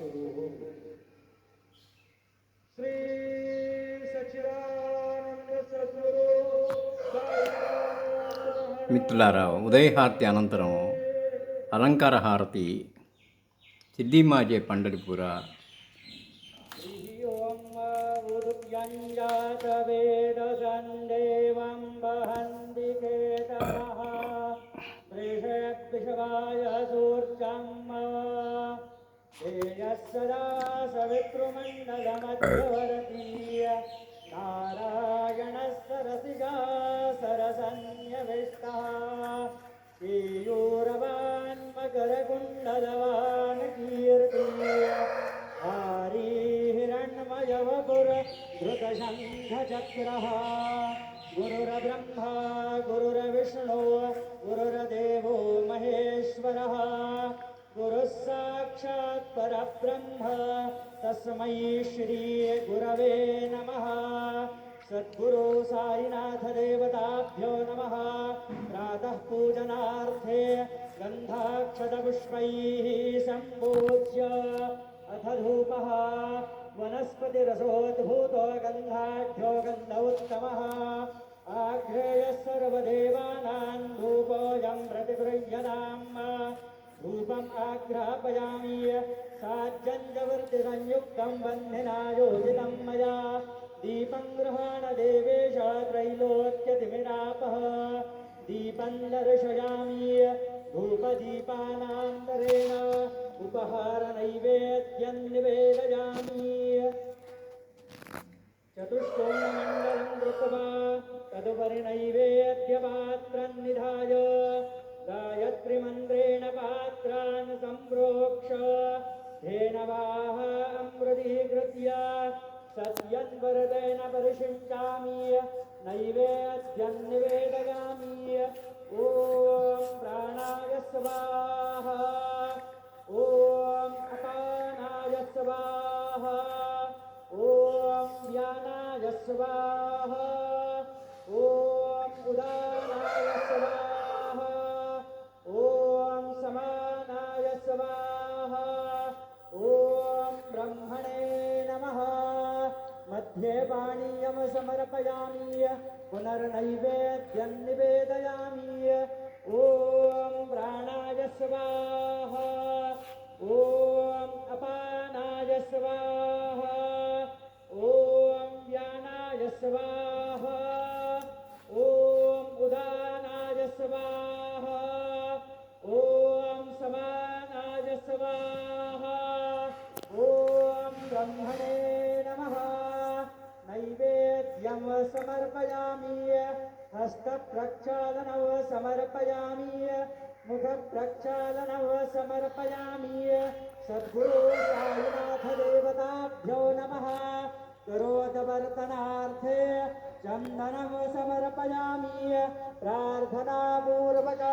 सुरू श्री सच्चिदानंद सद्गुरु साईनाथ మిత్రులారా ఉదయహారతి అనంతరం అలంకార హారతి సిద్ధిమాజే పండరిపుర उदुव्यञ्जातवेदसन्देवं वहन्ति तेजः सदा सवितृमण्डलमध्यवर्तीय नारायणः सरसिजा सरसन्न्यविष्टः श्रीयूरवान् मकरकुण्डलवान् कीर्तीय महेश्वरः। गुरुः साक्षात् परब्रह्म। तस्मै श्रीगुरवे नमः। सद्गुरु साईनाथदेवताभ्यो नमः। प्रातः पूजनार्थे गन्धाक्षतपुष्पैः सम्पूज्य अथ धूपः। वनस्पतिरसोद्भूतो गन्धाढ्यो गन्ध उत्तमः आघ्रेयः सर्वदेवानां धूपम् आघ्रापयामि साज्जञ्जवर्तिसंयुक्तं बन्धिना योजितं मया। दीपं गृहाण देवेश त्रैलोक्यतिमिरापः। दीपं दर्शयामि धूपदीपानान्तरेण। उपहारनैवेद्यं निवेदयामि चतुष्कोणमण्डलं कृत्वा तदुपरि नैवेद्यपात्रं धेनवाः अमृतीकृत्य सत्यन्वरतेन परिषिञ्चामि नैवेद्यं ॐ प्राणाय मध्ये पानीयं समर्पयामि पुनर्नैवेद्यं निवेदयामि ॐ समर्पयामि हस्तप्रक्षालनव समर्पयामि मुखप्रक्षालनव समर्पयामि सद्गुरु साईनाथदेवताभ्यो नमः। करोदवर्तनार्थे चन्दनं समर्पयामि प्रार्थनापूर्वक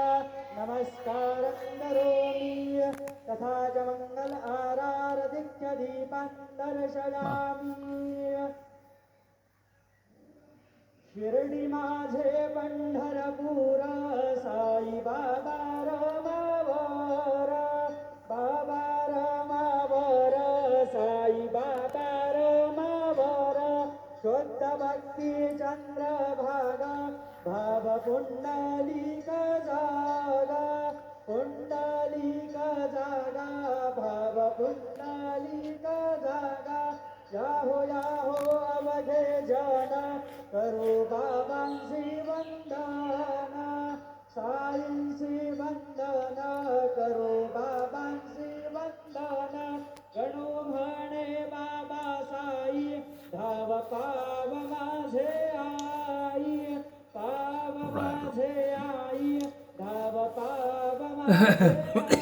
नमस्कारं करोमि। तथा च मङ्गल आरारदिक्य दीपं दर्शयामि। शिर्डी माझे पंढरपूर, साई बाबा रमावर बाबा रमावर, साई बाबा रमावर, शुद्ध भक्ती चंद्रभागा भाव पुंडलिक जागा पुंडलिक जागा भाव पुंडलिक जागा, याहो याहो अवघे जन करो बाबांशी वंदना साईंशी वंदना करो बाबांशी वंदना गणो म्हणे बाबा साई धाव पाव माझे आई पाव माझे आई धाव पाव माझे